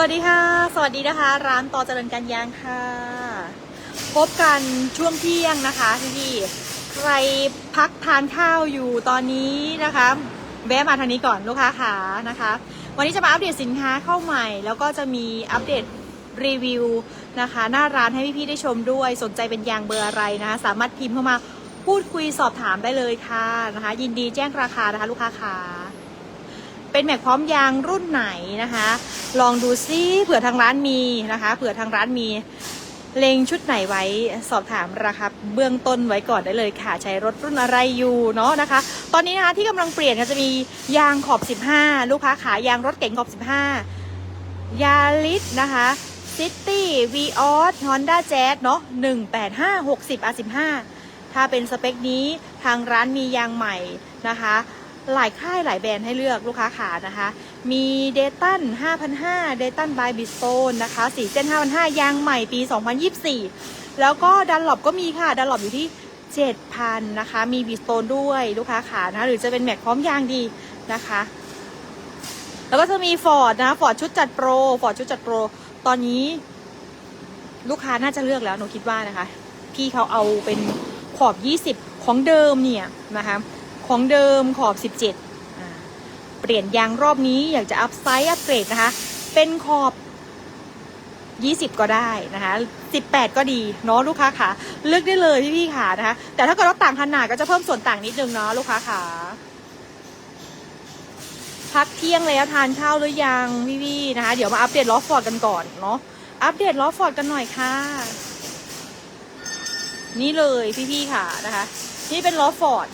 วัสดีค่ะ สวัสดีนะคะ ร้านต่อเจริญการยางค่ะ พบกันช่วงเที่ยงนะคะพี่ๆใครพักทานข้าวอยู่ตอนนี้นะคะแวะมาทางนี้ก่อนลูกค้าขานะคะ วันนี้จะมาอัปเดตสินค้าเข้าใหม่ แล้วก็จะมีอัปเดตรีวิวนะคะ หน้าร้านให้พี่ๆได้ชมด้วยสนใจเป็นยางเบอร์อะไรนะคะ สามารถพิมพ์เข้ามาพูดคุยสอบถามได้เลยค่ะนะคะ ยินดีแจ้งราคานะคะ ลูกค้าขา เป็นแม็กพร้อมยางรุ่นไหนนะคะ ลองดูซิเผื่อทางร้านมีนะคะเผื่อทางร้านมีเลงชุดไหนไว้สอบถามราคาเบื้องต้นไว้ก่อนได้เลยค่ะ ใช้รถรุ่นอะไรอยู่เนาะนะคะ ตอนนี้นะคะที่กำลังเปลี่ยนก็จะมียางขอบ 15 ลูกค้าขายางรถเก๋งขอบ 15 ยาลิสนะคะซิตี้วีออสฮอนด้าแจ๊เนาะ185 60 R15 ถ้าเป็นสเปคนี้ทางร้านมียางใหม่นะคะ หลายค่ายหลายแบรนด์ให้เลือกลูกค้าขานะคะ มีเดตัน5,500เดตันบายบิสโตนนะคะสีเส้น5,500ยางใหม่ปี 2024 แล้วก็ดันหลบก็มีค่ะ ดันหลบอยู่ที่ 7,000นะคะ มีบิสโตนด้วยลูกค้าขานะะหรือจะเป็นแม็กพร้อมยางดีนะคะ แล้วก็จะมีฟอร์ดนะฟอร์ดชุดจัดโปรฟอร์ดชุดจัดโปร ตอนนี้ ลูกค้าน่าจะเลือกแล้วหนูคิดว่านะคะ พี่เขาเอาเป็นขอบ 20 ของเดิมเนี่ยนะคะ ของเดิมขอบ 17 เปลี่ยนยางรอบนี้อยากจะอัพไซด์อัพเกรดนะคะ เป็นขอบ 20 ก็ได้นะคะ 18 ก็ดีเนาะลูกค้าขาเลือกได้เลยพี่พี่ๆขานะคะ แต่ถ้าเกิดว่าต่างขนาดก็จะเพิ่มส่วนต่างนิดนึงเนาะลูกค้าขาพักเที่ยงแล้วทานข้าวหรือยังพี่พี่นะคะ เดี๋ยวมาอัปเดตล้อฟอร์ดกันก่อนเนาะอัปเดตล้อฟอร์ดกันหน่อยค่ะ นี่เลยพี่พี่ๆค่ะนะคะ นี่เป็นล้อฟอร์ด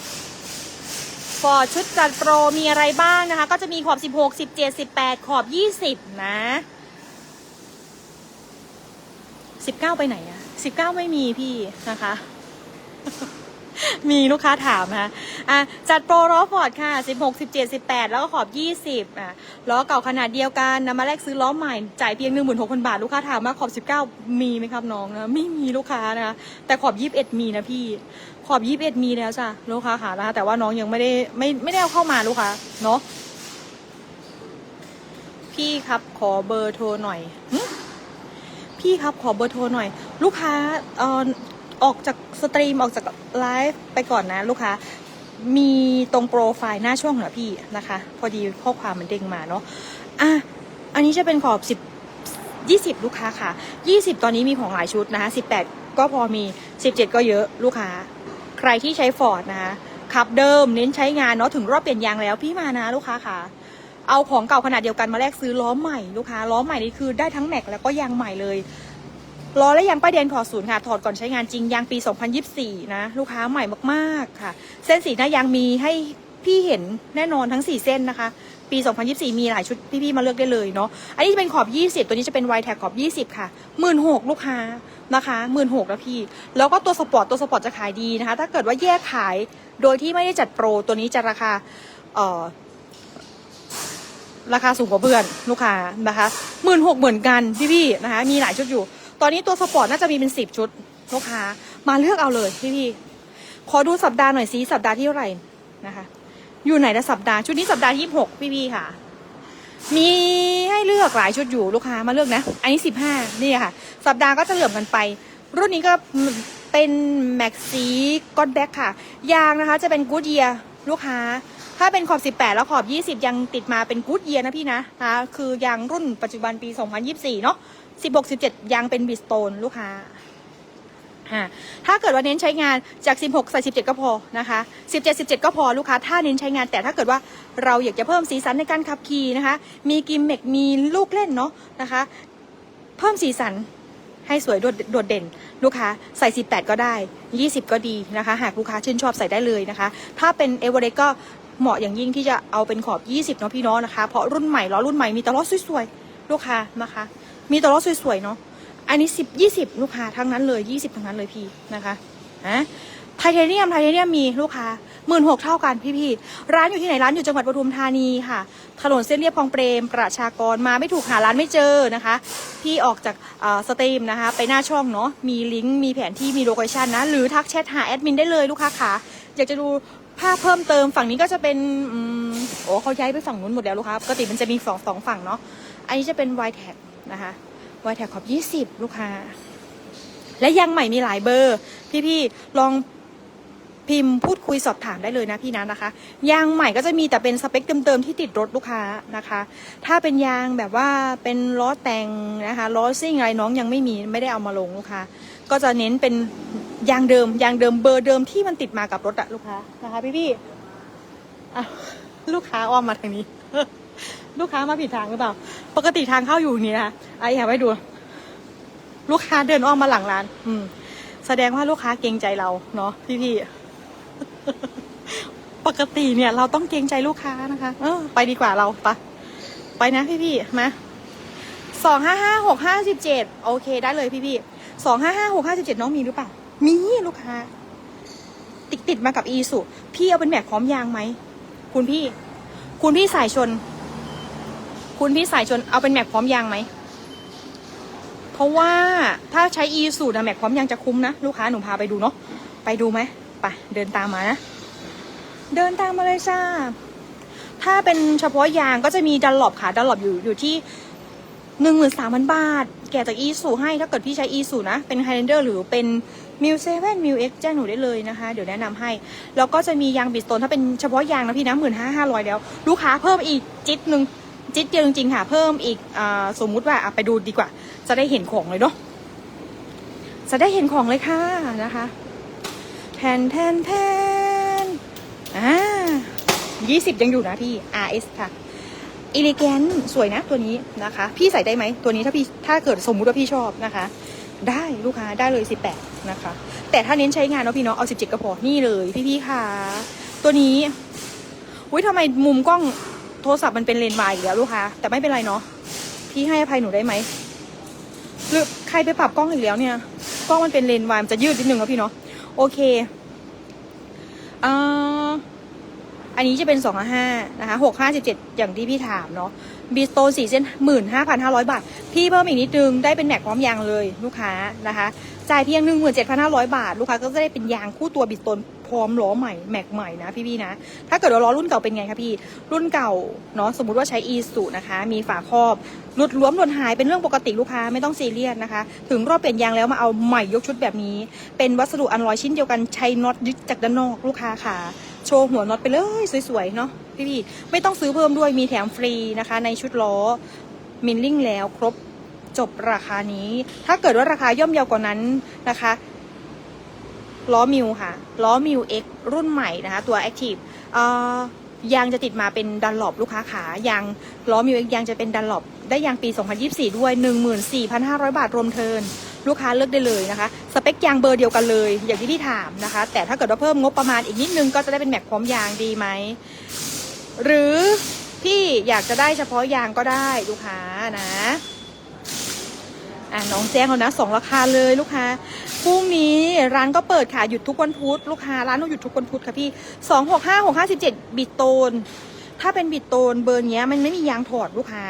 ฟอร์ดชุดจัดโปรมีอะไรบ้างนะคะ ก็จะมีขอบ 16 17 18 ขอบ 20 นะ 19 ไปไหนอะ19 ไม่มีพี่นะคะ มีลูกค้าถามนะคะอะจัดโปรล้อฟอร์ดค่ะ 16 17 18 แล้วก็ขอบ 20อะล้อเก่าขนาดเดียวกันนำมาแลกซื้อล้อใหม่ จ่ายเพียง 16,000 บาท ลูกค้าถามว่าขอบ 19 มีไหมครับน้องนะไม่มีลูกค้านะคะแต่ขอบ 21 มีนะพี่ ขอบ 21 มีแล้วจ้ะลูกค้าค่ะนะคะแต่ว่าน้องยังไม่ได้ไม่ไม่ได้เอาเข้ามาลูกค้าเนาะพี่ครับขอเบอร์โทรหน่อยพี่ครับขอเบอร์โทรหน่อย ลูกค้าเอ่อ ออกจากสตรีมออกจากไลฟ์ไปก่อนนะลูกค้า มีตรงโปรไฟล์หน้าช่องเหรอพี่นะคะ พอดีข้อความมันเด้งมาเนาะอะอันนี้จะเป็นขอบสิบยี่สิบลูกค้าค่ะยี่สิบตอนนี้มีของหลายชุดนะคะสิบแปดก็พอมีสิบเจ็ดก็เยอะลูกค้า ใครที่ใช้ฟอร์ดนะคะขับเดิมเน้นใช้งานเนาะถึงรอบเปลี่ยนยางแล้วพี่มานะลูกค้าค่ะเอาของเก่าขนาดเดียวกันมาแลกซื้อล้อใหม่ลูกค้าล้อใหม่นี่คือได้ทั้งแม็กแล้วก็ยางใหม่เลย ล้อและยางป้ายแดงถอดศูนย์ค่ะ ถอดก่อนใช้งานจริงยางปี 2024 นะ ลูกค้าใหม่มากๆค่ะ เส้นสีหน้ายางมีให้พี่เห็นแน่นอนทั้ง 4 เส้นนะคะ ปี 2024 มีหลายชุดพี่ๆมาเลือกได้เลยเนาะอันนี้จะเป็นขอบ 20 ตัวนี้จะเป็นไวแท็กขอบ 20 ค่ะ16,000ลูกค้านะคะ16,000แล้วพี่ แล้วก็ตัวสปอร์ตตัวสปอร์ตจะขายดีนะคะ ถ้าเกิดว่าแยกขายโดยที่ไม่ได้จัดโปรตัวนี้จะราคาเอ่อราคาสูงกว่าเพื่อนลูกค้านะคะหมื่นหกเหมือนกันพี่ๆนะคะ มีหลายชุดอยู่ ตอนนี้ตัวสปอร์ตน่าจะมีเป็นสิบชุดลูกค้า มาเลือกเอาเลยพี่ๆขอดูสัปดาห์หน่อยสิสัปดาห์ที่เท่าไหร่นะคะ อยู่ไหนละสัปดาห์ชุดนี้สัปดาห์ที่หกพี่ๆค่ะ มีให้เลือกหลายชุดอยู่ลูกค้ามาเลือกนะ อันนี้สิบห้านี่ค่ะ สัปดาห์ก็จะเหลื่อมกันไป รุ่นนี้ก็เป็นแม็กซีกอนแบ็คค่ะ ยางนะคะจะเป็นกูดเยียลูกค้า ถ้าเป็นขอบ 18 แล้วขอบ 20 ยังติดมาเป็นกูดเยียนะพี่นะนะคะคือยางรุ่นปัจจุบันปี 2024 เนาะ 16 17ยังเป็นบิสโตนลูกค้าถ้าเกิดว่าเน้นใช้งานจาก 16 ใส่ 17 ก็พอนะคะ 17 17 ก็พอลูกค้า ถ้าเน้นใช้งาน แต่ถ้าเกิดว่าเราอยากจะเพิ่มสีสันในการขับขี่นะคะ มีกิมเมกมีลูกเล่นเนาะนะคะ เพิ่มสีสันให้สวยโดดโดดเด่น ลูกค้าใส่ 18 ก็ได้ 20 ก็ดีนะคะ หากลูกค้าชื่นชอบใส่ได้เลยนะคะ ถ้าเป็นเอเวอเรก็เหมาะอย่างยิ่งที่จะเอาเป็นขอบ 20 เนาะพี่น้องนะคะ เพราะรุ่นใหม่ล้อรุ่นใหม่มีแต่ล้อสวยๆ ลูกค้านะคะ มีแต่ล้อสวยๆเนาะ อันนี้สิบยี่สิบลูกค้าทั้งนั้นเลยยี่สิบทั้งนั้นเลยพี่นะคะฮะไทเทเนียมไทเทเนียมมีลูกค้าหมื่นหกเท่ากันพี่พี่ๆ ร้านอยู่ที่ไหนร้านอยู่จังหวัดปทุมธานีค่ะ ถนนเส้นเรียบคลองเปรม ประชากรมาไม่ถูกหาร้านไม่เจอนะคะ พี่ออกจากเอ่อสตรีมนะคะ ไปหน้าช่องเนาะมีลิงก์มีแผนที่มีโลเคชันนะ หรือทักแชทหาแอดมินได้เลยลูกค้าค่ะ อยากจะดูภาพเพิ่มเติมฝั่งนี้ก็จะเป็นอโอ้เขาย้ายไปฝั่งนู้นหมดแล้วลูกค้าปกติมันจะมีสองสองฝั่งเนาะอันนี้จะเป็น y t แท็ นะคะวายแท็กขอบยี่สิบลูกค้า และยางใหม่มีหลายเบอร์ พี่ๆลองพิมพ์พูดคุยสอบถามได้เลยนะพี่นะนะคะ ยางใหม่ก็จะมีแต่เป็นสเปคเดิมๆที่ติดรถลูกค้านะคะ ถ้าเป็นยางแบบว่าเป็นล้อแต่งนะคะล้อซิ่งอะไรน้องยังไม่มีไม่ได้เอามาลงลูกค้า ก็จะเน้นเป็นยางเดิมยางเดิมเบอร์เดิมที่มันติดมากับรถอะลูกค้านะคะพี่ๆอ่ลูกค้าอ้อมมาทางนี้ ลูกค้ามาผิดทางหรือเปล่า ปกติทางเข้าอยู่นี่นะไอ้อยากให้ดู ลูกค้าเดินอ้อมมาหลังร้าน อืม แสดงว่าลูกค้าเกรงใจเราเนาะพี่ๆปกติเนี่ย เราต้องเกรงใจลูกค้านะคะ เออ ไปดีกว่าเราปะไปนะพี่ๆมาสองห้าห้าหกห้าสิบเจ็ดโอเคได้เลยพี่ๆสองห้าห้าหกห้าสิบเจ็ดน้องมีหรือเปล่า มีลูกค้า ติดติดมากับอีสุ พี่เอาเป็นแม็กพร้อมยางไหม คุณพี่ คุณพี่สายชน คุณพี่สายชนเอาเป็นแม็กพร้อมยางไหม เพราะว่าถ้าใช้อีสูตรแม็กพร้อมยางจะคุ้มนะ ลูกค้าหนูพาไปดูเนาะไปดูไหมไปเดินตามมานะ เดินตามมาเลยจ้าถ้าเป็นเฉพาะยางก็จะมีดันหลบค่ะดันหลบอยู่อยู่ที่หนึ่งหมื่นสามพันบาท แกจากอีสูให้ถ้าเกิดพี่ใช้อีสูนะ เป็นไฮเลนเดอร์หรือเป็นมิวเซเว่นมิวเอ็กแจ้งหนูได้เลยนะคะ เดี๋ยวแนะนำให้ แล้วก็จะมียางบิสโตนถ้าเป็นเฉพาะยางนะพี่นะหมื่นห้าห้าร้อยแล้ว ลูกค้าเพิ่มอีกจิตหนึ่ง จิตเดียวจริงๆค่ะ เพิ่มอีกอสมมุติว่าไปดูดีกว่า จะได้เห็นของเลยเนาะจะได้เห็นของเลยค่ะนะคะแทนแทนแทนอ่ายี่สิบยังอยู่นะพี่ RS ค่ะอิเลแกนสวยนะตัวนี้นะคะ พี่ใส่ได้ไหมตัวนี้ถ้าพี่ถ้าเกิดสมมุติว่าพี่ชอบนะคะ ได้ลูกค้าได้เลย 18 นะคะ แต่ถ้าเน้นใช้งานเนาะพี่เนาะเอา 17ก็พอนี่เลยพี่ๆค่ะ ตัวนี้อุ้ยทำไมมุมกล้อง โทรศัพท์มันเป็นเลนส์วายอีกแล้วลูกค้าแต่ไม่เป็นไรเนาะพี่ให้อภัยหนูได้ไหมหรือใครไปปรับกล้องอีกแล้วเนี่ยกล้องมันเป็นเลนส์วายมันจะยืดนิดนึงนะพี่เนาะโอเคอ่าอันนี้จะเป็นสองห้านะคะหกห้าสิบเจ็ดอย่างที่พี่ถามเนาะบีสโตสี่เส้นหมื่นห้าพันห้าร้อยบาท พี่เพิ่มอีกนิดนึงได้เป็นแม็กพร้อมยางเลยลูกค้านะคะจ่ายเพียงหนึ่งหมื่นเจ็ดพันห้าร้อยบาท ลูกค้าก็จะได้เป็นยางคู่ตัวบิสโตน พร้อมล้อใหม่แม็กใหม่นะพี่ๆนะ ถ้าเกิดว่าล้อรุ่นเก่าเป็นไงคะพี่ รุ่นเก่าเนาะสมมุติว่าใช้อีสุนะคะ มีฝาครอบหลุดหลวมหล่นหายเป็นเรื่องปกติลูกค้าไม่ต้องซีเรียสนะคะ ถึงรอบเปลี่ยนยางแล้วมาเอาใหม่ยกชุดแบบนี้ เป็นวัสดุอันลอยชิ้นเดียวกันใช้น็อตยึดจากด้านนอกลูกค้าค่ะโชว์หัวน็อตไปเลยสวยๆเนาะพี่ๆไม่ต้องซื้อเพิ่มด้วยมีแถมฟรีนะคะ ในชุดล้อมินลิ่งแล้วครบจบราคานี้ ถ้าเกิดว่าราคาย่อมเยาวกว่านั้นนะคะ ล้อมิวค่ะ ล้อมิว X รุ่นใหม่นะคะ ตัว Active ยางจะติดมาเป็นดันหลบลูกค้าขายางล้อมิว X ยางจะเป็นดันหลบได้ยางปี 2024 ด้วย 14,500 บาทรวมเทินลูกค้าเลือกได้เลยนะคะ สเปคยางเบอร์เดียวกันเลย อย่างที่พี่ถามนะคะ แต่ถ้าเกิดว่าเพิ่มงบประมาณอีกนิดนึงก็จะได้เป็นแม็กพร้อมยางดีไหม หรือพี่อยากจะได้เฉพาะยางก็ได้ลูกค้านะอะน้องแจ้งแล้วนะสองราคาเลยลูกค้าพรุ่งนี้ร้านก็เปิดค่ะหยุดทุกวันพุธลูกค้าร้านต้องหยุดทุกวันพุธค่ะพี่สองหกห้าหกห้าสิบเจ็ดบิตโตน ถ้าเป็นบิตโตนเบอร์เนี้ย มันไม่มียางถอดลูกค้า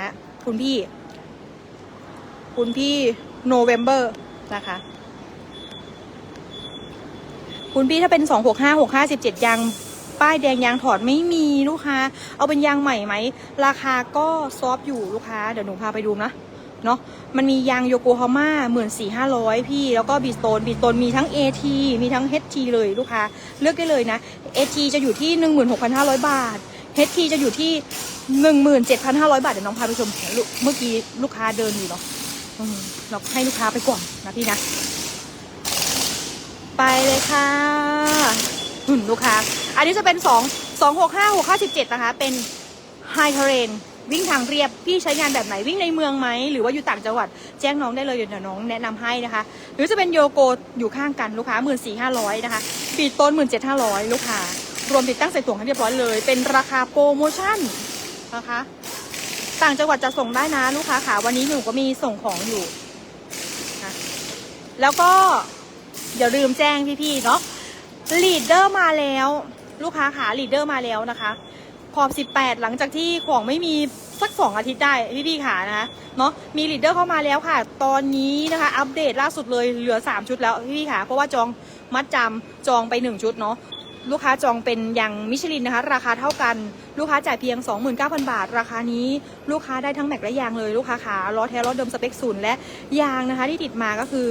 คุณพี่ คุณพี่โนเวมเบอร์นะคะ คุณพี่ถ้าเป็นสองหกห้าหกห้าสิบเจ็ดยางป้ายแดงยางถอดไม่มีลูกค้า เอาเป็นยางใหม่ไหม ราคาก็ซอฟอยู่ลูกค้า เดี๋ยวหนูพาไปดูนะ เนาะมันมียางโยโกฮาม่าหมื่นสี่ห้าร้อยพี่แล้วก็บีสโตนบีสโตนมีทั้ง AT มีทั้ง HT เลยลูกค้าเลือกได้เลยนะ AT จะอยู่ที่หนึ่งหมื่นหกพันห้าร้อยบาท HT จะอยู่ที่หนึ่งหมื่นเจ็ดพันห้าร้อยบาท เดี๋ยวน้องพาไปชมลูกเมื่อกี้ลูกค้าเดินอยู่เนาะเราให้ลูกค้าไปก่อนนะพี่นะ ไปเลยค่ะอืมลูกค้า อันนี้จะเป็นสองสองหกห้าหกห้าสิบเจ็ดนะคะ เป็นไฮเทเรน วิ่งทางเรียบพี่ใช้งานแบบไหนวิ่งในเมืองไหมหรือว่าอยู่ต่างจังหวัดแจ้งน้องได้เลยเดี๋ยวน้องแนะนำให้นะคะ หรือจะเป็นโยโกอยู่ข้างกันลูกค้าหมื่นสี่ห้าร้อยนะคะปีต้นหมื่นเจ็ดห้าร้อยลูกค้ารวมติดตั้งใส่ถุงให้เรียบร้อยเลย เป็นราคาโปรโมชั่นนะคะต่างจังหวัดจะส่งได้นะลูกค้าค่ะวันนี้หนูก็มีส่งของอยู่นะแล้วก็อย่าลืมแจ้งพี่ๆเนาะลีดเดอร์มาแล้ว ลูกค้าขาลีดเดอร์มาแล้วนะคะ ขอบ 18 หลังจากที่ของไม่มีสักสองอาทิตย์ได้พี่พี่ๆขานะคะเนาะมีลีดเดอร์เข้ามาแล้วค่ะ ตอนนี้นะคะอัปเดตล่าสุดเลยเหลือ 3 ชุดแล้วพี่พี่ๆขาเพราะว่าจองมัดจำจองไป 1 ชุดเนาะลูกค้าจองเป็นอย่างมิชลินนะคะ ราคาเท่ากันลูกค้าจ่ายเพียง 29,000 บาท ราคานี้ลูกค้าได้ทั้งแม็กและยางเลยลูกค้าขาล้อแท้ล้อเดิมสเปคศูนย์และยางนะคะ ที่ติดมาก็คือ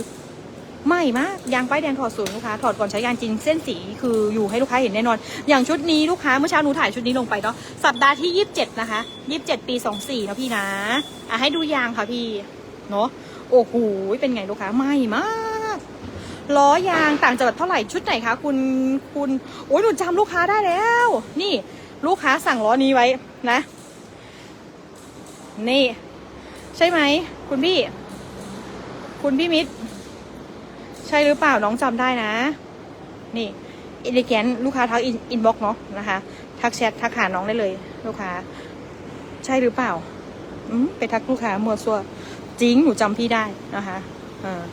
ใหม่มากยางป้ายแดงถอดศูนย์ลูกค้าถอดก่อนใช้งานจริงเส้นสีคืออยู่ให้ลูกค้าเห็นแน่นอน อย่างชุดนี้ลูกค้าเมื่อเช้าหนูถ่ายชุดนี้ลงไปเนาะสัปดาห์ที่ 27 นะคะ 27 ปี 24นะพี่นะอะให้ดูยางค่ะพี่เนาะโอ้โหเป็นไงลูกค้าใหม่มากล้อยางต่างจังหวัดเท่าไหร่ชุดไหนคะคุณคุณโอ้ยหนูจำลูกค้าได้แล้ว นี่ลูกค้าสั่งล้อนี้ไว้นะ นี่ ใช่ไหมคุณพี่ คุณพี่มิตร ใช่หรือเปล่าน้องจำได้นะ นี่อินดิแกนลูกค้าทักอินบ็อกเนาะนะคะ ทักแชททักหาน้องได้เลย ลูกค้า ใช่หรือเปล่าอืมไปทักลูกค้ามัวซัวจริงหนูจำพี่ได้นะคะอ่า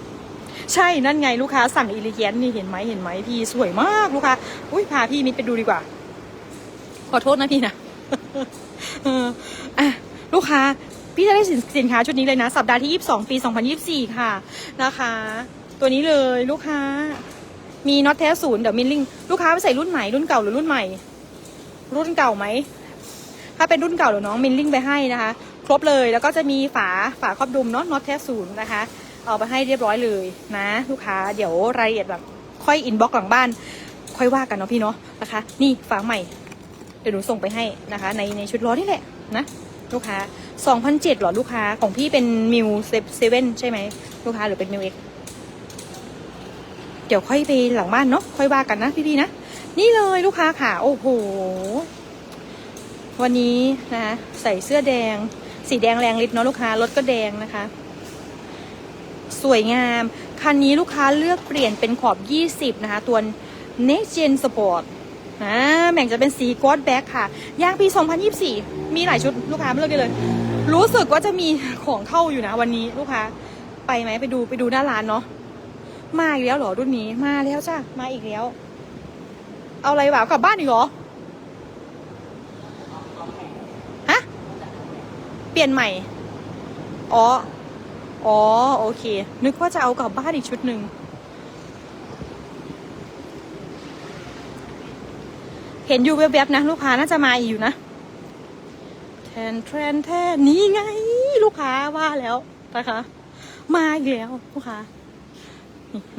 ใช่นั่นไงลูกค้าสั่งอิลิเกียนนี่เห็นไหมเห็นไหมพี่สวยมากลูกค้าอุ้ยพาพี่มิตรไปดูดีกว่า ขอโทษนะพี่นะเอออะลูกค้า พี่จะได้สินสินค้าชุดนี้เลยนะ สัปดาห์ที่ 22 ปี 2024 ค่ะ นะคะ ตัวนี้เลยลูกค้า มีน็อตแท้ศูนย์เดี๋ยวมิลลิงลูกค้าไปใส่รุ่นใหม่รุ่นเก่าหรือรุ่นใหม่ รุ่นเก่าไหมถ้าเป็นรุ่นเก่าเดี๋ยวน้องมิลลิงไปให้นะคะ ครบเลยแล้วก็จะมีฝาฝาครอบดุมเนาะน็อตแท้ศูนย์นะคะ เอาไปให้เรียบร้อยเลยนะ ลูกค้าเดี๋ยวรายละเอียดแบบค่อยอินบ็อกหลังบ้าน ค่อยว่ากันเนาะพี่เนาะนะคะ นี่ฝาใหม่เดี๋ยวหนูส่งไปให้นะคะ ในในชุดล้อนี่แหละนะลูกค้า2,007หรอลูกค้าของพี่เป็นมิวเซเว่นใช่ไหมลูกค้าหรือเป็นมิวเอ็กเดี๋ยวค่อยไปหลังบ้านเนาะค่อยว่ากันนะพี่ๆนะนี่เลยลูกค้าค่ะ โอ้โห วันนี้นะใส่เสื้อแดง สีแดงแรงฤทธิ์เนาะลูกค้ารถก็แดงนะคะ สวยงาม คันนี้ลูกค้าเลือกเปลี่ยนเป็นขอบ 20 นะคะ ตัว Next Gen Sport อ่าแบ่งจะเป็นสีกอดแบ็คค่ะ ยางปี 2024 มีหลายชุดลูกค้าเลือกได้เลย รู้สึกว่าจะมีของเข้าอยู่นะวันนี้ลูกค้า ไปไหมไปดูไปดูหน้าร้านเนาะ มาอีกแล้วเหรอรุ่นนี้มาแล้วจ้ามาอีกแล้ว เอาอะไรวะกลับบ้านอีกเหรอฮะเปลี่ยนใหม่อ๋ออ๋อโอเค นึกว่าจะเอากลับบ้านอีกชุดหนึ่งเห็นอยู่แวบๆนะ ลูกค้าน่าจะมาอีกอยู่นะแทนแทนแทนนี่ไง ลูกค้าว่าแล้วนะคะ มาอีกแล้วลูกค้า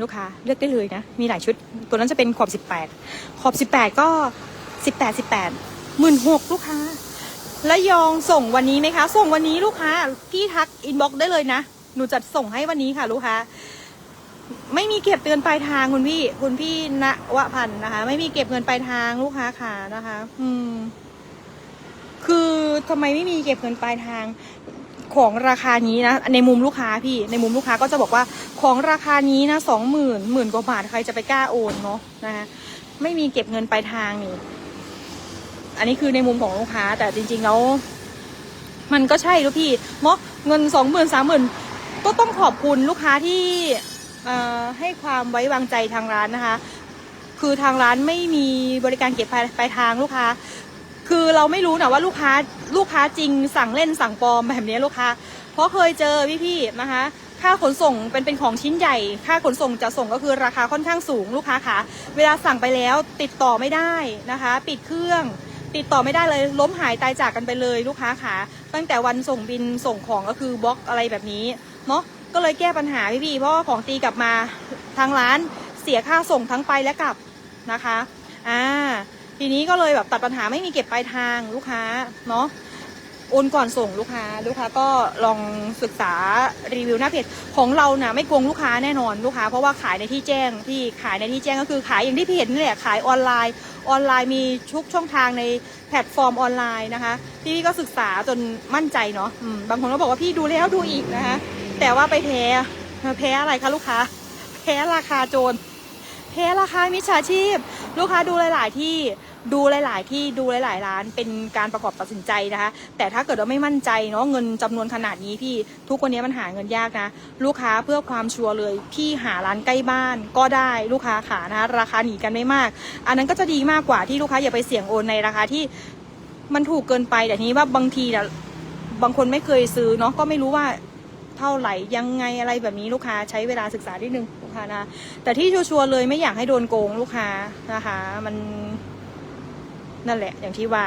ลูกค้าเลือกได้เลยนะ มีหลายชุด ตัวนั้นจะเป็นขอบสิบแปดขอบสิบแปดก็สิบแปดสิบแปดหมื่นหกลูกค้าและยองส่งวันนี้ไหมคะ ส่งวันนี้ลูกค้า พี่ทักอินบ็อกได้เลยนะ หนูจัดส่งให้วันนี้ค่ะ ลูกค้า ไม่มีเก็บเตือนปลายทางคุณพี่ คุณพี่ณวพันธ์นะคะ ไม่มีเก็บเงินปลายทางลูกค้าขานะคะ อืม คือทำไมไม่มีเก็บเงินปลายทาง ของราคานี้นะ ในมุมลูกค้าพี่ ในมุมลูกค้าก็จะบอกว่าของราคานี้นะสองหมื่นหมื่นกว่าบาทใครจะไปกล้าโอนเนาะนะคะไม่มีเก็บเงินปลายทางนี่ อันนี้คือในมุมของลูกค้า แต่จริงๆแล้วมันก็ใช่ลูกพี่เนาะเงินสองหมื่นสามหมื่นก็ต้องขอบคุณลูกค้าที่ให้ความไว้วางใจทางร้านนะคะ คือทางร้านไม่มีบริการเก็บปลายปลายทางลูกค้า คือเราไม่รู้นะว่าลูกค้าลูกค้าจริงสั่งเล่นสั่งปลอมแบบนี้ลูกค้า เพราะเคยเจอพี่ๆนะคะ ค่าขนส่งเป็นเป็นของชิ้นใหญ่ ค่าขนส่งจะส่งก็คือราคาค่อนข้างสูงลูกค้าคะเวลาสั่งไปแล้วติดต่อไม่ได้นะคะ ปิดเครื่องติดต่อไม่ได้เลยล้มหายตายจากกันไปเลยลูกค้าขาตั้งแต่วันส่งบินส่งของก็คือบล็อกอะไรแบบนี้เนาะก็เลยแก้ปัญหาพี่ๆเพราะว่าของตีกลับมาทางร้านเสียค่าส่งทั้งไปและกลับนะคะอ่า ทีนี้ก็เลยแบบตัดปัญหาไม่มีเก็บปลายทางลูกค้าเนาะโอนก่อนส่งลูกค้าลูกค้าก็ลองศึกษารีวิวหน้าเพจของเรานะ่ะไม่โกงลูกค้าแน่นอนลูกค้า เพราะว่าขายในที่แจ้งที่ขายในที่แจ้งก็คือขายอย่างที่พี่เห็นนี่แหละขายออนไลน์ออนไลน์มีทุกช่องทางในแพลตฟอร์มออนไลน์นะคะพี่ก็ศึกษาจนมั่นใจเนาะบางคนก็บอกว่าพี่ดูแล้วดูอีกนะคะแต่ว่าไปแพ้แพ้อะไรคะลูกค้า แพ้ราคาโจร แพ้ราคามิจฉาชีพ ลูกค้าดูหลาย ๆ ที่ดูหลาย ๆ ที่ดูหลาย ๆ ร้านเป็นการประกอบตัดสินใจนะคะ แต่ถ้าเกิดว่าไม่มั่นใจเนาะเงินจำนวนขนาดนี้พี่ทุกวันนี้มันหาเงินยากนะ ลูกค้าเพื่อความชัวร์เลยพี่หาร้านใกล้บ้านก็ได้ลูกค้าขานะราคาหนีกันไม่มาก อันนั้นก็จะดีมากกว่าที่ลูกค้าอย่าไปเสี่ยงโอนในราคาที่มันถูกเกินไปแต่นี้ว่าบางทีเนะบางคนไม่เคยซื้อเนาะก็ไม่รู้ว่าเท่าไหร่ยังไงอะไรแบบนี้ลูกค้าใช้เวลาศึกษานิดนึง ค้านะ แต่ที่ชัวร์เลยไม่อยากให้โดนโกงลูกค้านะคะ มันนั่นแหละ อย่างที่ว่า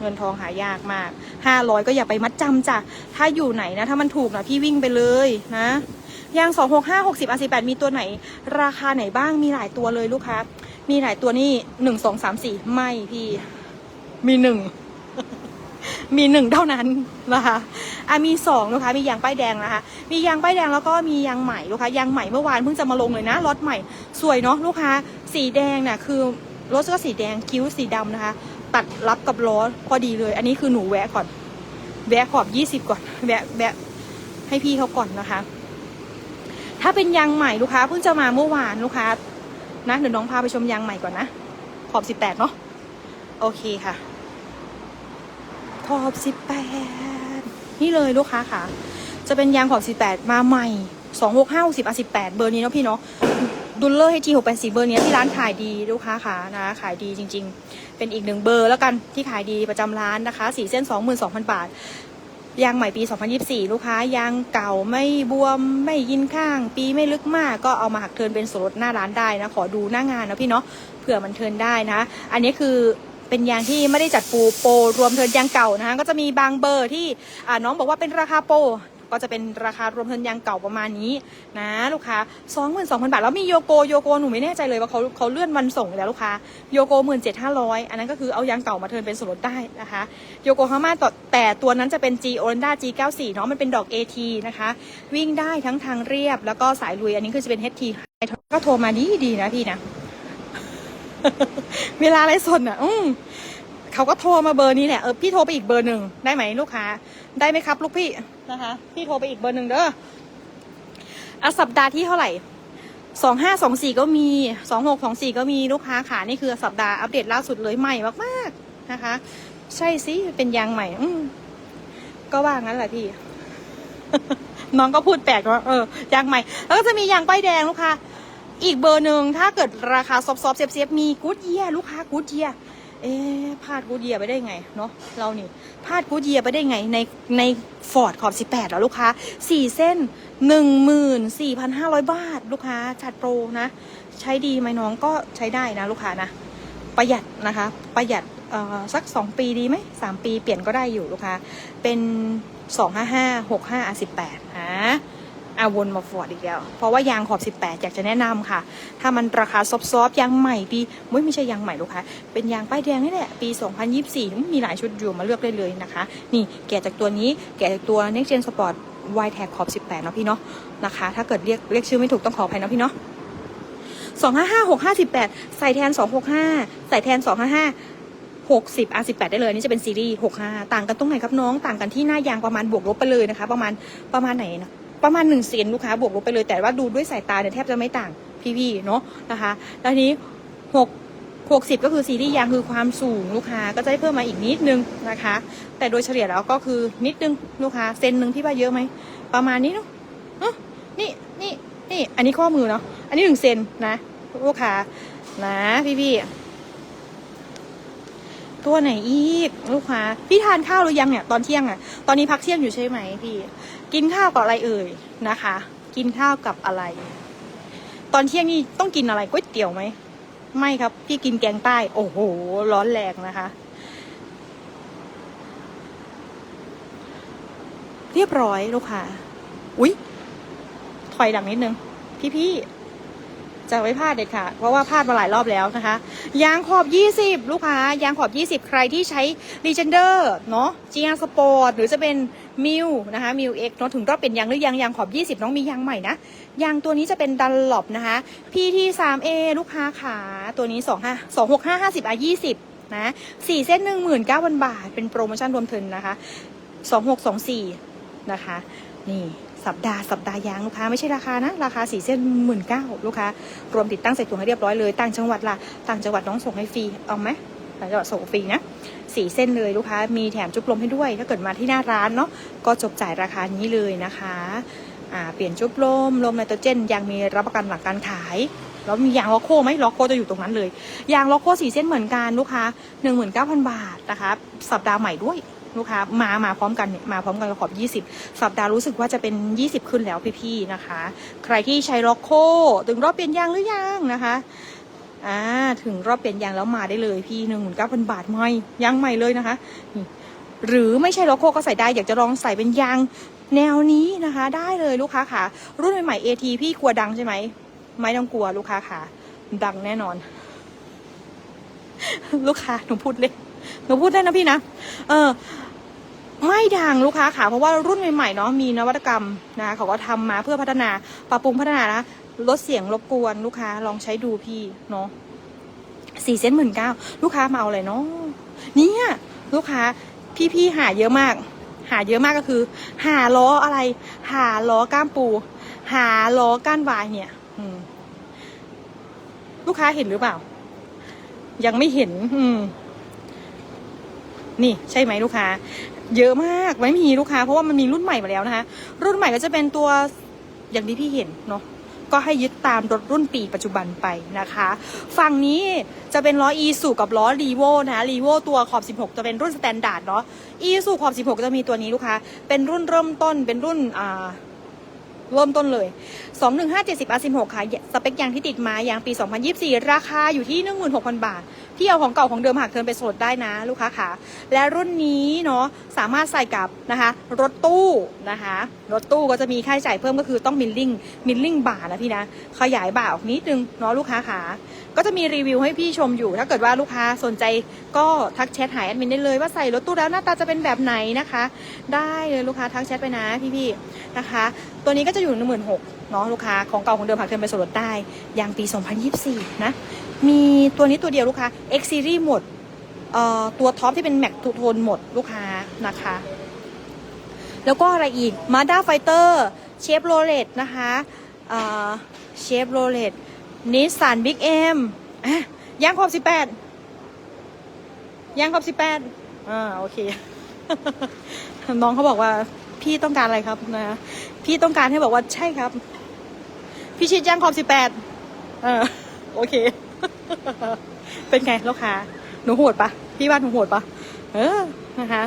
เงินทองหายากมากห้าร้อยก็อย่าไปมัดจำจ้ะ ถ้าอยู่ไหนนะ ถ้ามันถูกนะพี่วิ่งไปเลยนะยางสองหกห้าหกสิบอาสิบแปดมีตัวไหน ราคาไหนบ้างมีหลายตัวเลยลูกค้า มีหลายตัวนี่หนึ่งสองสามสี่ไม่พี่ มีหนึ่ง มีหนึ่งเท่านั้นนะคะอะมีสองลูกค้ามียางป้ายแดงนะคะมียางป้ายแดงแล้วก็มียางใหม่ลูกค้ายางใหม่เมื่อวานเพิ่งจะมาลงเลยนะรถใหม่สวยเนาะลูกค้าสีแดงน่ะคือรถก็สีแดงคิ้วสีดำนะคะ ตัดรับกับล้อพอดีเลย อันนี้คือหนูแวะก่อน แวะขอบยี่สิบก่อนแวะแวะให้พี่เขาก่อนนะคะ ถ้าเป็นยางใหม่ลูกค้าเพิ่งจะมาเมื่อวานลูกค้านะเดี๋ยวน้องพาไปชมยางใหม่ก่อนนะขอบสิบแปดเนาะโอเคค่ะ ขอบสิบแปดนี่เลยลูกค้าค่ะ จะเป็นยางขอบสิบแปดมาใหม่สองหกห้าสิบอะสิบแปดเบอร์นี้เนาะพี่เนาะดุลเลอร์ให้จีหกแปดสี่เบอร์นี้ที่ร้านขายดีลูกค้าค่ะนะขายดีจริง ๆ เป็นอีกหนึ่งเบอร์แล้วกันที่ขายดีประจำร้านนะคะสี่เส้นสองหมื่นสองพันบาท ยางใหม่ปี 2024 ลูกค้ายางเก่าไม่บวมไม่ยินข้าง ปีไม่ลึกมากก็เอามาหักเทินเป็นส่วนลดหน้าร้านได้นะ ขอดูหน้างานนะพี่เนาะเผื่อมันเทินได้นะ อันนี้คือ เป็นยางที่ไม่ได้จัดปูโปรรวมเทินยางเก่านะคะ ก็จะมีบางเบอร์ที่น้องบอกว่าเป็นราคาโปรก็จะเป็นราคารวมเทินยางเก่าประมาณนี้นะลูกค้า22,000บาท แล้วมีโยโกโยโกหนูไม่แน่ใจเลยว่าเขาเขาเลื่อนวันส่งแล้วลูกค้าโยโก17,500อันนั้นก็คือเอายางเก่ามาเทินเป็นส่วนลดได้นะคะโยโกฮาม่าต่อแต่ตัวนั้นจะเป็น G o r a n d a G94 เนาะมันเป็นดอก AT นะคะ วิ่งได้ทั้งทางเรียบแล้วก็สายลุยอันนี้คือจะเป็น HT ก็โทรมาดีดีนะพี่นะ เวลาอะไรสดอะ อืมเขาก็โทรมาเบอร์นี้แหละเออพี่โทรไปอีกเบอร์หนึ่งได้ไหมลูกค้า ได้ไหมครับลูกพี่นะคะ พี่โทรไปอีกเบอร์หนึ่งเด้ออะสัปดาห์ที่เท่าไหร่สองห้าสองสี่ก็มีสองหกสองสี่ก็มีลูกค้าขานี่คือสัปดาห์อัปเดตล่าสุดเลยใหม่มากๆนะคะ ใช่สิเป็นยางใหม่ อืก็ว่างั้นแหละพี่ น้องก็พูดแปลกว่าเออยางใหม่ แล้วก็จะมียางป้ายแดงลูกค้า อีกเบอร์หนึ่งถ้าเกิดราคาซอฟต์ๆเซฟๆมีกูดเยียลูกค้ากูดเยียเอ๊พลาดกูดเยียไปได้ไงเนาะเรานี่พลาดกูดเยียไปได้ไงในในฟอร์ดขอบ 18แล้วลูกค้าสี่เส้นหนึ่งหมื่นสี่พันห้าร้อยบาท ลูกค้าจัดโปรนะ ใช้ดีไหมน้องก็ใช้ได้นะลูกค้านะ ประหยัดนะคะ ประหยัดสักสองปีดีไหมสามปีเปลี่ยนก็ได้อยู่ลูกค้า เป็นสองห้าห้าหกห้าอะสิบแปดฮะ อาวนมาฟอร์ดอีกแล้ว เพราะว่ายางขอบ 18 อยากจะแนะนำค่ะ ถ้ามันราคาซอฟๆยางใหม่ปีไม่ไม่ใช่ยางใหม่ลูกค้าเป็นยางป้ายแดงนี่แหละปี 2024 มีหลายชุดอยู่มาเลือกได้เลยนะคะ นี่แกะจากตัวนี้แกะจากตัว Next Gen Sport Y Tag ขอบ 18 เนาะพี่เนาะนะคะ ถ้าเกิดเรียกเรียกชื่อไม่ถูกต้องขออภัยเนาะพี่เนาะสองห้าห้าหกห้าสิบแปดใส่แทนสองหกห้าใส่แทนสองห้าห้าหกสิบอะสิบแปดได้เลยนี่จะเป็นซีรีส์หกห้าต่างกันตรงไหนครับน้อง ต่างกันที่หน้ายางประมาณบวกลบไปเลยนะคะ ประมาณประมาณไหนนะ ประมาณหนึ่งเซนลูกค้าบวกลบไปเลยแต่ว่าดูด้วยสายตาเนี่ยแทบจะไม่ต่างพี่ๆเนาะนะคะแล้วนี้หกหกสิบก็คือซีรีส์ยางคือความสูงลูกค้าก็จะได้เพิ่มมาอีกนิดนึงนะคะ แต่โดยเฉลี่ยแล้วก็คือนิดนึงลูกค้าเซนหนึ่งพี่ว่าเยอะไหมประมาณนี้เนาะนี่นี่นี่อันนี้ข้อมือเนาะอันนี้หนึ่งเซนนะลูกค้านะพี่พี่ตัวไหนอีกลูกค้าพี่ทานข้าวหรือยังเนี่ยตอนเที่ยงอะ ตอนนี้พักเที่ยงอยู่ใช่ไหมพี่ กินข้าวกับอะไรเอ่ยนะคะ กินข้าวกับอะไร ตอนเที่ยงนี่ต้องกินอะไรก๋วยเตี๋ยวไหมไม่ครับ พี่กินแกงใต้ โอ้โห ร้อนแรงนะคะ เรียบร้อยลูกค้าอุ๊ย ถอยหลังนิดนึง พี่ๆจะไม่พลาดเด็ดค่ะ เพราะว่าพลาดมาหลายรอบแล้วนะคะ ยางขอบ 20 ลูกค้า ยางขอบ 20 ใครที่ใช้ Legender เนาะ GR Sport หรือจะเป็น m i l นะคะ m i l X เนาะถึงรอบเป็นยางหรือยังยางขอบ 20 น้องมียางใหม่นะยางตัวนี้จะเป็นดันหลบนะคะ PT 3A ลูกค้าขาตัวนี้ 25 265 50อะ20นะ4เส้น19,000บาท เป็นโปรโมชั่นรวมเทินนะคะ2624นะคะ นี่สัปดาห์สัปดาห์ยางลูกค้าไม่ใช่ราคานะ ราคาสี่เส้นหมื่นเก้าลูกค้ารวมติดตั้งใส่ถุงให้เรียบร้อยเลยต่างจังหวัดล่ะต่างจังหวัดน้องส่งให้ฟรีเอาไหมต่างจังหวัดส่งฟรีนะ สี่เส้นเลยลูกค้า มีแถมจุ๊บลมให้ด้วย ถ้าเกิดมาที่หน้าร้านเนาะก็จบจ่ายราคานี้เลยนะคะเปลี่ยนจุ๊บลมลมไนโตรเจนยังมีรับประกันหลังการขายแล้วมียางล็อกโคไหมล็อกโคจะอยู่ตรงนั้นเลยยางล็อกโคสี่เส้นเหมือนกันลูกค้าหนึ่งหมื่นเก้าพันบาทนะคะสัปดาห์ใหม่ด้วยลูกค้ามามาพร้อมกันเนี่ยมาพร้อมกันกับขอบ 20 สัปดาห์รู้สึกว่าจะเป็น 20 ขึ้นแล้วพี่ๆนะคะ ใครที่ใช้ล็อกโค ถึงรอบเปลี่ยนยางหรือยังนะคะ อ่าถึงรอบเปลี่ยนยางแล้วมาได้เลยพี่หนึ่งหมื่นเก้าพันบาทไม่ยางใหม่เลยนะคะนี่หรือไม่ใช่ล็อกโคก็ใส่ได้อยากจะลองใส่เป็นยางแนวนี้นะคะ ได้เลยลูกค้าค่ะ รุ่นใหม่ๆ AT พี่กลัวดังใช่ไหมไม่ต้องกลัวลูกค้าค่ะ ดังแน่นอน ลูกค้าหนูพูดเลยหนูพูดได้นะพี่นะเออไม่ดังลูกค้าค่ะ เพราะว่ารุ่นใหม่ๆเนาะมีนวัตกรรมนะเขาก็ทำมาเพื่อพัฒนาปรับปรุงพัฒนานะ ลดเสียงรบกวนลูกค้าลองใช้ดูพี่เนาะสี่เซนหมื่นเก้าลูกค้ามาเอาอะไรเนาะเนี่ยลูกค้าพี่ๆหาเยอะมาก หาเยอะมากก็คือ หาล้ออะไร หาล้อก้ามปู หาล้อก้านวายเนี่ยอืลูกค้าเห็นหรือเปล่า ยังไม่เห็น อืม นี่ใช่ไหมลูกค้า เยอะมากไม่มีลูกค้า เพราะว่ามันมีรุ่นใหม่มาแล้วนะคะ รุ่นใหม่ก็จะเป็นตัวอย่างที่พี่เห็นเนาะ ก็ให้ยึดตามรถรุ่นปีปัจจุบันไปนะคะ ฝั่งนี้จะเป็นล้ออีสูกับล้อรีโวนะรีโวตัวขอบ 16 จะเป็นรุ่นสแตนดาร์ดเนาะอีสูขอบ 16 จะมีตัวนี้ลูกค้าเป็นรุ่นเริ่มต้นเป็นรุ่นอ่าเริ่มต้นเลย 21570 R16 ค่ะ สเปคยางที่ติดมายางปี 2024 ราคาอยู่ที่ 16,000 บาทพี่เอาของเก่าของเดิมหักเทินไปสดได้นะลูกค้าค่ะ และรุ่นนี้เนาะสามารถใส่กับนะคะรถตู้นะคะ รถตู้ก็จะมีค่าใช้จ่ายเพิ่มก็คือต้องมิลลิ่งมิลลิ่งบ่านะพี่นะ ขยายบ่าออกนิดนึงเนาะลูกค้าค่ะ ก็จะมีรีวิวให้พี่ชมอยู่ ถ้าเกิดว่าลูกค้าสนใจก็ทักแชทหาแอดมินได้เลยว่าใส่รถตู้แล้วหน้าตาจะเป็นแบบไหนนะคะ ได้เลยลูกค้าทักแชทไปนะพี่ๆนะคะ ตัวนี้ก็จะอยู่หนึ่งหมื่นหก เนาะลูกค้าของเก่าของเดิมผักเทิร์นไปส่วนลดได้ยางปี 2024 นะ มีตัวนี้ตัวเดียวลูกค้า X Series หมดเอ่อตัวท็อปที่เป็นแม็กทูโทนหมดลูกค้านะคะ แล้วก็อะไรอีก Mazda Fighter Chevrolet นะคะเอ่อ Chevrolet Nissan Big M อะยางขอบ 18ยางขอบ 18อ่าโอเค น้องเขาบอกว่า พี่ต้องการอะไรครับนะพี่ต้องการให้บอกว่าใช่ครับ พี่ชิดย่างขอบสิบแปดเออโอเค เป็นไงลูกค้าหนูโหดปะพี่ว่าหนูโหดปะเออนะคะ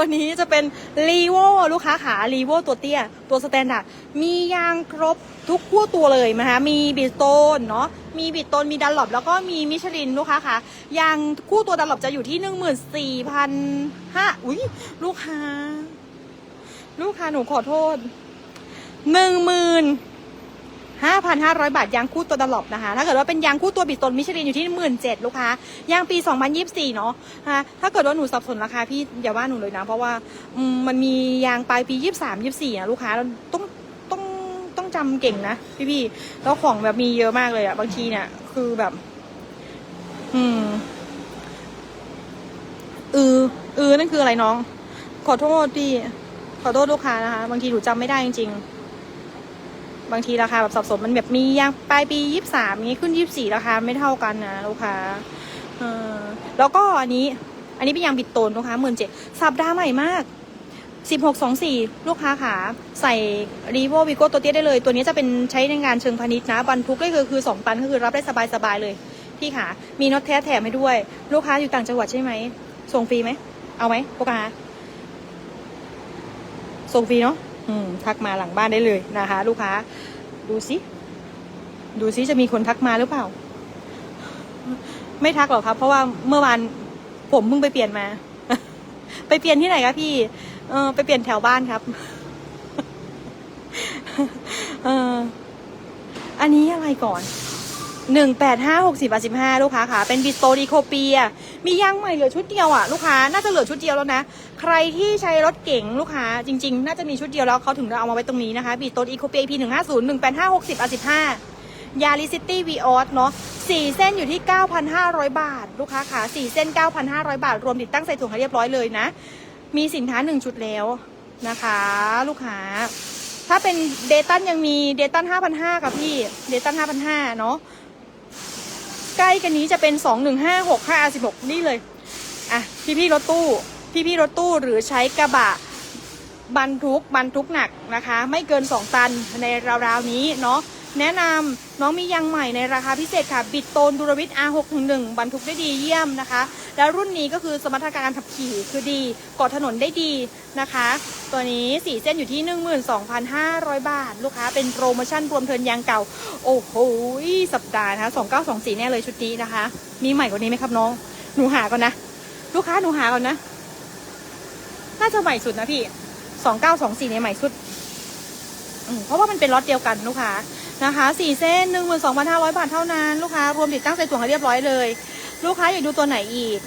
ตัวนี้จะเป็นรีโวลูกค้าขารีโวตัวเตี้ย ตัวสแตนดาร์ดมียางครบทุกคู่ตัวเลยนะคะมีบิดโตนเนาะมีบิดโตนมีดันหลบแล้วก็มีมิชลินลูกค้าค่ะยางคู่ตัวดันหลบจะอยู่ที่หนึ่งหมื่นสี่พันห้าอุ้ยลูกค้า ลูกค้าหนูขอโทษหนึ่งหมื่น ห้าพันห้าร้อยบาทยางคู่ตัวดันหลบนะคะ ถ้าเกิดว่าเป็นยางคู่ตัวบิดโตนมิชลินอยู่ที่หมื่นเจ็ดลูกค้ายางปีสองพันยี่สิบสี่เนาะนะคะถ้าเกิดว่าหนูสับสนราคาพี่อย่าว่าหนูเลยนะ เพราะว่ามันมียางปลายปียี่สามยี่ะลูกค้าเราต้องต้องต้องจำเก่งนะพี่พี่แล้วของแบบมีเยอะมากเลยอะบางทีเนี่ยคือแบบ อืมเออเออนั่นคืออะไรน้อง ขอโทษพี่ขอโทษลูกค้านะคะ บางทีหนูจำไม่ได้จริงๆ บางทีราคาแบบสับสนมันแบบมียางปลายปียี่สามนี้ขึ้นยี่สี่ราคาไม่เท่ากันนะลูกค้าเออแล้วก็อันนี้ อันนี้เป็นยางบิดโตนลูกค้าหมื่นเจ็ดสัปดาห์ใหม่มากสิบหกสองสี่ลูกค้าขาใส่รีโววิโก้ตัวเตี้ยได้เลย ตัวนี้จะเป็นใช้ในงานเชิงพาณิชย์นะบรรทุกได้คือคือสองตันก็คือรับได้สบายๆเลย พี่ขามีน็อตแท้แถมให้ด้วย ลูกค้าอยู่ต่างจังหวัดใช่ไหมส่งฟรีไหมเอาไหมลูกค้าส่งฟรีเนาะ ทักมาหลังบ้านได้เลยนะคะ ลูกค้า ดูสิ ดูสิจะมีคนทักมาหรือเปล่า ไม่ทักหรอกครับ เพราะว่าเมื่อวานผมเพิ่งไปเปลี่ยนมา ไปเปลี่ยนที่ไหนครับพี่ เออไปเปลี่ยนแถวบ้านครับ เอออันนี้อะไรก่อนหนึ่งแปดห้าหกสิบสิบห้าลูกค้าค่ะ เป็นบิสโตดีโคเปีย มียางใหม่เหลือชุดเดียวอะ ลูกค้า น่าจะเหลือชุดเดียวแล้วนะ ใครที่ใช้รถเก๋งลูกค้าจริง ๆ น่าจะมีชุดเดียวแล้วเขาถึงเอามาไว้ตรงนี้นะคะบิสโตดีโคเปียพีหนึ่งห้าศูนย์หนึ่งแปดห้าหกสิบสิบห้ายาริซิตี้วีออสเนาะสี่เส้นอยู่ที่เก้าพันห้าร้อยบาท ลูกค้าค่ะสี่เส้นเก้าพันห้าร้อยบาท รวมติดตั้งใส่ถุงให้เรียบร้อยเลยนะ มีสินค้าหนึ่งชุดแล้วนะคะ ลูกค้า ถ้าเป็นเดตันยังมีเดตันห้าพันห้ากับพี่เดตันห้าพันห้าเนาะใกล้กันนี้จะเป็น 2 1 5 6 5 16 นี่เลย อะ พี่พี่ๆรถตู้ พี่ๆรถตู้หรือใช้กระบะบรรทุกบรรทุกหนักนะคะ ไม่เกิน 2 ตันในราวๆนี้เนาะแนะนำน้องมียางใหม่ในราคาพิเศษค่ะ บิดโตนดูรวิท R611 บรรทุกได้ดีเยี่ยมนะคะ แล้วรุ่นนี้ก็คือสมรรถการขับขี่คือดีเกาะถนนได้ดีนะคะ ตัวนี้สีเส้นอยู่ที่ 12,500 บาท ลูกค้าเป็นโปรโมชั่นรวมเทินยางเก่า โอ้โห สัปดาห์นะคะ2924 แน่เลยชุดนี้นะคะ มีใหม่กว่านี้ไหมครับน้อง หนูหาก่อนนะ ลูกค้าหนูหาก่อนนะ น่าจะใหม่สุดนะพี่สองเก้าสองสี่ในใหม่สุดเพราะว่ามันเป็นล็อตเดียวกันลูกค้านะคะสี่เส้นหนึ่งหมื่นสองพันห้าร้อยบาทเท่านั้นลูกค้ารวมติดตั้งใส่ถุงให้เรียบร้อยเลย ลูกค้าอยากดูตัวไหนอีก